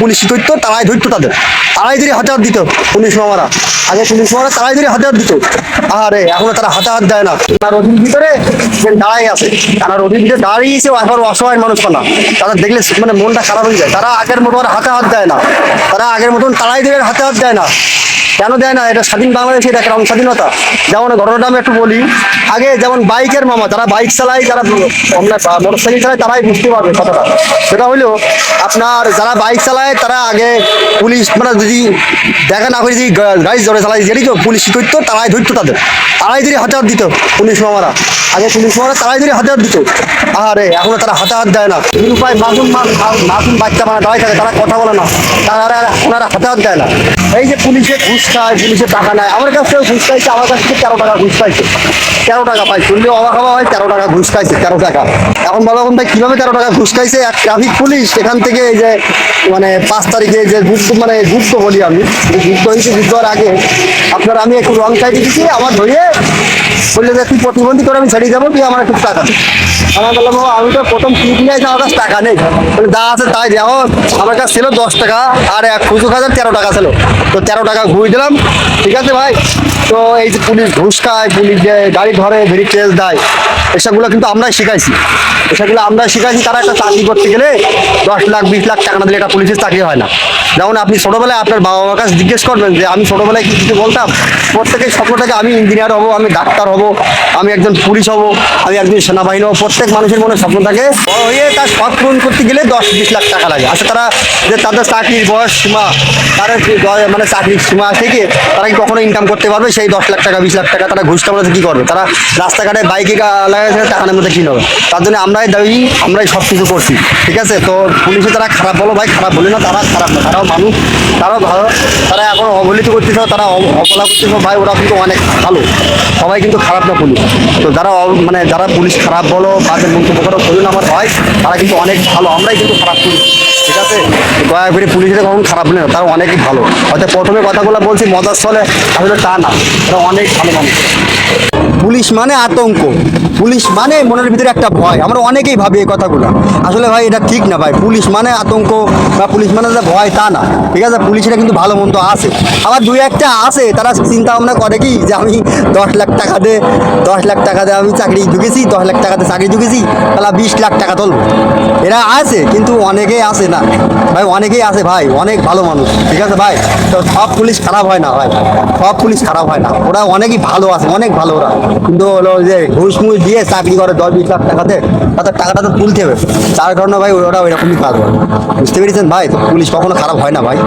Police ধরতো তারাই ধরতো তাদের। তারাই ধরে হাত দিত, পুলিশ মামারা। আগে পুলিশ মামারা তারাই ধরে হাতিয়ার দিত আরে এখন তারা হাত দেয় না। তার অধীন ভিতরে দাঁড়াই আছে, তারা অধীন ভিতরে দাঁড়িয়েছে এখন অসহায় মানুষ না। তারা দেখলে মানে মনটা খারাপ হয়ে যায়। তারা আগের মতো আর হাতে হাত দেয় না। তারা আগের মতন তারাই ধরে হাতে হাত দেয় না। কেন দেয় না? এটা স্বাধীন বাংলাদেশের একটা অংশ স্বাধীনতা। যেমন ঘটনাটা আমি একটু বলি, আগে যেমন বাইকের মামা, যারা বাইক চালায়, যারা মোটর সাইকেল চালায়, তারাই বুঝতে পারবে কথাটা। সেটা হলো, আপনার যারা বাইক চালায়, তারা আগে পুলিশ মানে যদি দেখা না করে যদি গাড়ি জোরে চালায় যেটি পুলিশ ধরতো তারাই ধরতো তাদের। তারাই যদি হঠাৎ দিত পুলিশ মামারা। আগে পুলিশ মামারা তারাই ধরে হাত দিত। আরে এখন তারা হাতে হাত দেয় না। নিরুপায় মাসুম মাসুম বাচ্চা মানে দাঁড়ায় থাকে, তারা কথা বলে না। তারা ওনারা হাতে হাত দেয় না। এই যে পুলিশে ঘুষ খায়, পুলিশে টাকা নেয়, আমার কাছ থেকে ঘুষ খাইছে, আমার কাছ থেকে তেরো টাকা ঘুষ খাইছে। তেরো টাকা পাই শুনলে অবাক হওয়া হয়, তেরো টাকা ঘুষ খাইছে, তেরো টাকা। এখন বলো এখন ভাই কীভাবে তেরো টাকা ঘুষ খাইছে? এক ট্রাফিক পুলিশ এখান থেকে এই যে মানে পাঁচ তারিখে যে যুদ্ধ মানে যুদ্ধ বলি আমি, যুদ্ধ হয়েছে হওয়ার আগে। আপনার আমি একটু রং সাইডে দিচ্ছি আমার ধরিয়ে বললে যে তুই প্রতিবন্ধী করে আমি ছেড়ে যাব তুই আমার একটু টাকা। আমার বললাম আমি তো প্রথম কিট নিয়ে আমার কাছে টাকা নেই। বলে, যা আছে তাই দেওয়া আমার কাছে ছিল দশ টাকা আর এক খুচু খাজার তেরো টাকা ছিল। তো তেরো টাকা ঘুরে দিলাম। ঠিক আছে ভাই? তো এই যে পুলিশ ঘুষ খায় পুলিশ গাড়ি ধরে ভেরি কেস দেয় এসবগুলো কিন্তু আমরাই শিখাইছি। এসবগুলো আমরা শিখাইছি, তারা একটা চাকরি করতে গেলে দশ লাখ, বিশ লাখ টাকা না দিলে একটা পুলিশের চাকরি হয় না। যেমন আপনি ছোটোবেলায় আপনার বাবা মার কাছে জিজ্ঞেস করবেন যে, আমি ছোটোবেলায় কি কিছু বলতাম? প্রত্যেকের স্বপ্নটাকে আমি ইঞ্জিনিয়ার হব, আমি ডাক্তার হব, আমি একজন পুলিশ হব, আমি একজন সেনাবাহিনী হব। প্রত্যেক মানুষের মনে স্বপ্ন থাকে হয়ে তার শখ পূরণ করতে গেলে দশ, বিশ লাখ টাকা লাগে। আচ্ছা তারা যে তাদের চাকরির বয়স সীমা, তারা মানে চাকরির সীমা থেকে তারা কি কখনো ইনকাম করতে পারবে? সেই দশ লাখ টাকা, বিশ লাখ টাকা তারা ঘুষ কামাতে কি করবে? তারা রাস্তাঘাটে বাইকে লাগাইছে টাকার মধ্যে কি নেবে? তার জন্য আমরাই দাবি, আমরাই সব কিছু করছি, ঠিক আছে? তো পুলিশে তারা খারাপ বলো ভাই, খারাপ বলি না, তারা খারাপ না, তারাও মানুষ, তারাও ভালো। তারা এখন অবহেলিত করতেছে, তারা অব- অবহেলা করতেছে, ভাই, ওরা কিন্তু অনেক ভালো। সবাই কিন্তু খারাপ না পুলিশ। তো যারা মানে যারা পুলিশ খারাপ বলো বাজে মন্তব্য করো প্রয়োজন আমার হয়, তারা কিন্তু অনেক ভালো, আমরাই কিন্তু খারাপ পুলিশ, ঠিক আছে? দয়া করে পুলিশের কখন খারাপ না তারা অনেকই ভালো। হয়তো প্রথমে কথাগুলো বলছি, মজার চলে আসলে তা না, তারা অনেক ভালো মানুষ। পুলিশ মানে আতঙ্ক। পুলিশ মানে মনের ভিতরে একটা ভয়। আমরা অনেকেই ভাবি এই কথাগুলো। আসলে ভাই, এটা ঠিক না ভাই। পুলিশ মানে আতঙ্ক বা পুলিশ মানে ভয়, তা না। ঠিক আছে? পুলিশেরা কিন্তু ভালো মন্দ আছে। আবার দুই একটা আছে, তারা চিন্তা ভাবনা করে কি যে আমি দশ লাখ টাকা দে, দশ লাখ টাকা দিয়ে আমি চাকরি ঢুকেছি, দশ লাখ টাকাতে চাকরি ঢুকেছি, তাহলে বিশ লাখ টাকা তুলবো। এরা আছে, কিন্তু অনেকেই আছে না। ভাই, অনেকেই আছে ভাই, অনেক ভালো মানুষ। ঠিক আছে ভাই? তো সব পুলিশ খারাপ হয় না ভাই। সব পুলিশ খারাপ হয় না। ওরা অনেকই ভালো আছে, অনেক ভালো ওরা। কিন্তু হলো যে ঘুষ মুষ দিয়ে চাকরি করে দশ বিশ লাখ টাকাতে তাদের টাকাটা তো তুলতে হবে। তার কারণে ভাই ওরা ওইরকমই কাজ করে বুঝতে পেরেছেন ভাই? পুলিশ কখনো খারাপ হয় না ভাই।